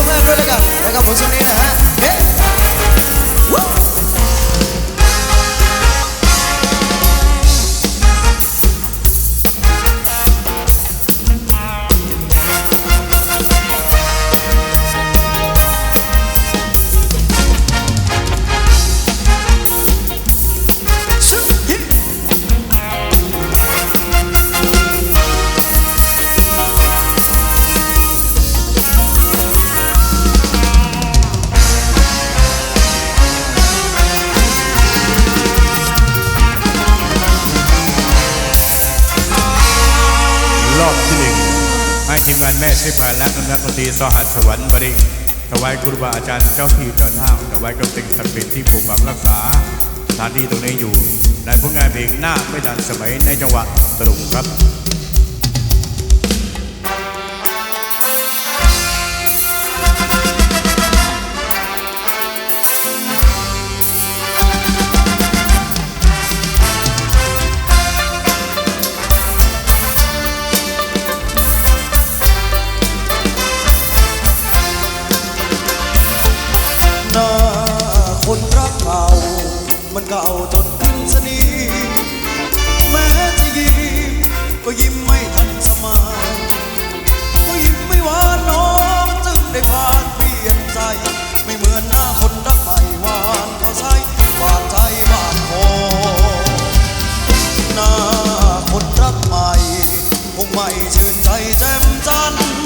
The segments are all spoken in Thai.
ช่วงแรกด้วยแล้วกันนะครับผมช่วงนี้นะฮะ ทีมงานแม่สิบานและนักดนตรีสหัสสวรรค์บริงถวายครูบาอาจารย์เจ้าที่เจ้าทางถวายกำสิ่งศักดิ์สิทธิ์ที่ปกปักรักษาสถานที่ตรงนี้อยู่ในผลงานเพลงหน้าไม่ดันสมัยในจังหวัดตรุงครับ มันเก่าจนขึ้นสนิมแม้จะยิ้มก็ยิ้มไม่ทันสมัยก็ยิ้มไม่หวานน้องจึงได้พานเปลี่ยนใจ ไม่เหมือนหน้าคนรักใหม่หวานเขาใช้บาดใจบาดคอหน้าคนรักใหม่คงไม่ชื่นใจแจ่มจันทร์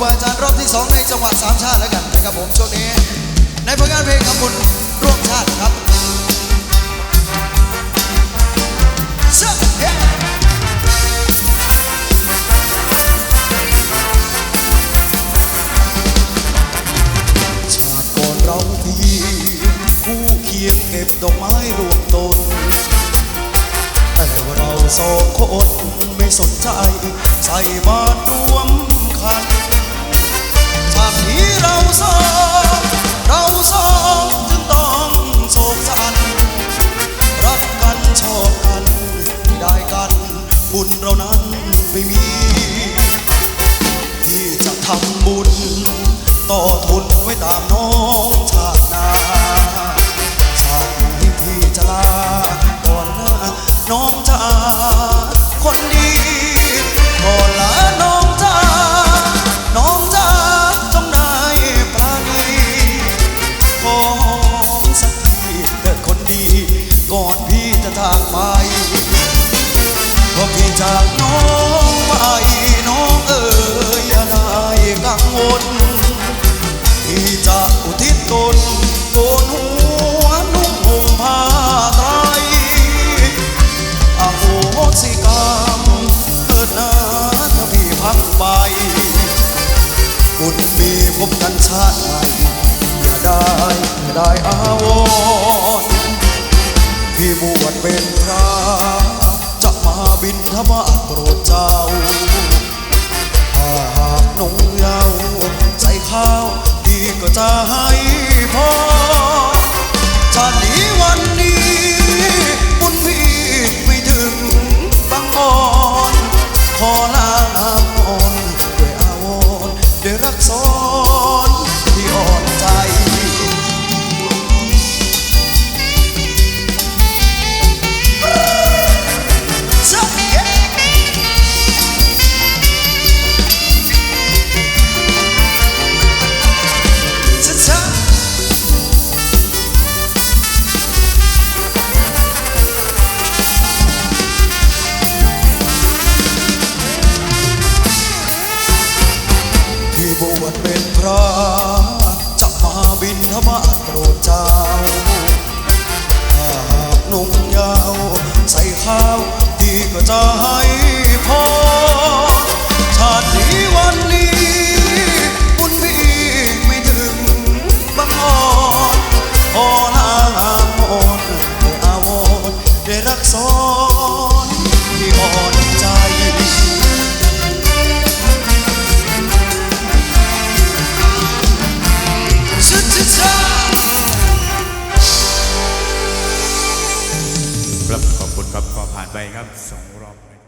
บาอาจารย์รอบที่สองในจังหวัดสามชาติแล้วกันนะครับผมช่วงนี้ ในผลงานเพลงคำบุญร่วมชาติครับซะเฮ้ชาติก่อนเราเพีคู่เคียงเก็บดอกไม้รวมต้นแต่ว่าเราสองคนไม่สนใจ ใส่บาตรรวมคัน ชาตินี้เราสองเราสองจึงต้องโศกสันรักกันชอบกันได้กันบุญเรานั้นไม่มีที่จะทำบุญต่อทุนไว้ตามน้องชาตินาชาติที่จะลาก่อนหน้าน้องชาาวรณ์พี่บวชเป็นพระ จะมาบินทบาทโปรดเจ้าถ้าหากนงเยาวใส่ข้าวพี่ก็จะให้พอชาตินี้วันนี้า จะมาบินธบาทโปรดเจ้าถ้าหากนุ่งยาว ใส่ข้าวพี่ก็จะให้พอ